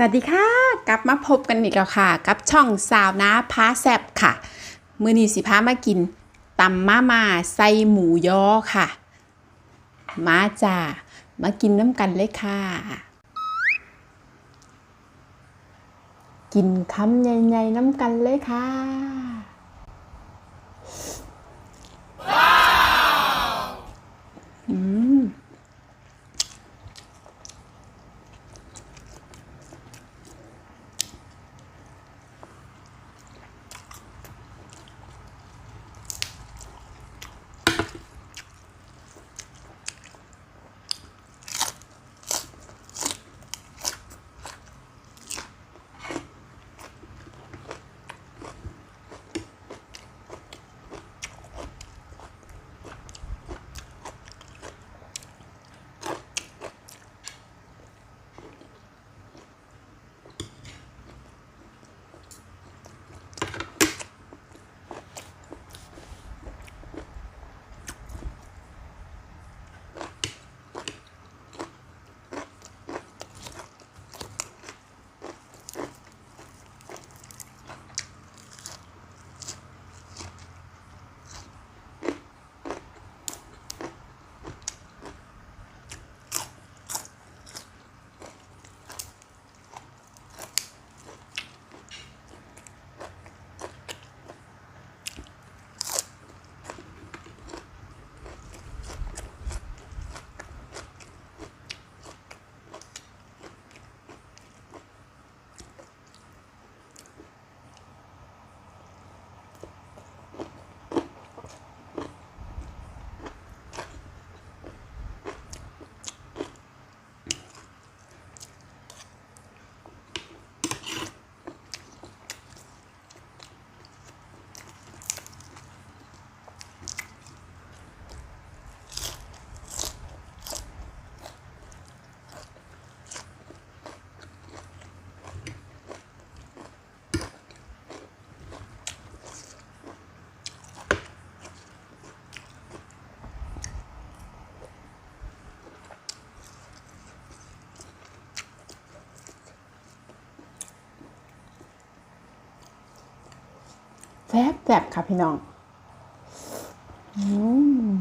สวัสดีค่ะ กลับมาพบกันอีกแล้วค่ะ กับช่องสาวน้าพาแซบค่ะ มือนี้สิพามากินตำมามาใส่หมูยอค่ะ มาจ้ามากินน้ำกันเลยค่ะ กินคำใหญ่ๆน้ำกันเลยค่ะอืม ซ่บแซ่บค่ะพี่น้อง อืม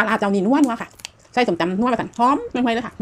ลาร้าเจ้านี่นัวนัวค่ะ ใส่สมตำนัวมาสั่นหอมไม่ไหวเลยค่ะ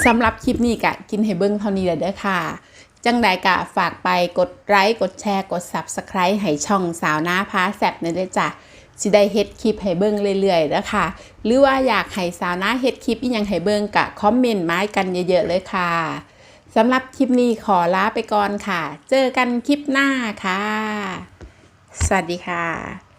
สำหรับคลิปนี้กะกินให้เบิ้งเท่านี้แหละเด้อค่ะ จังใดกะฝากไปกดไลค์กดแชร์กด Subscribe ให้ช่องสาวหน้าพาแซบในเด้อจ้ะสิได้เฮ็ดคลิปให้เบิ้งเรื่อยๆเด้อค่ะหรือว่าอยากให้สาวหน้าเฮ็ดคลิปอีหยังให้เบิ้งกะคอมเมนต์มาให้กันเยอะๆเลยค่ะสำหรับคลิปนี้ขอลาไปก่อนค่ะ เจอกันคลิปหน้าค่ะ สวัสดีค่ะ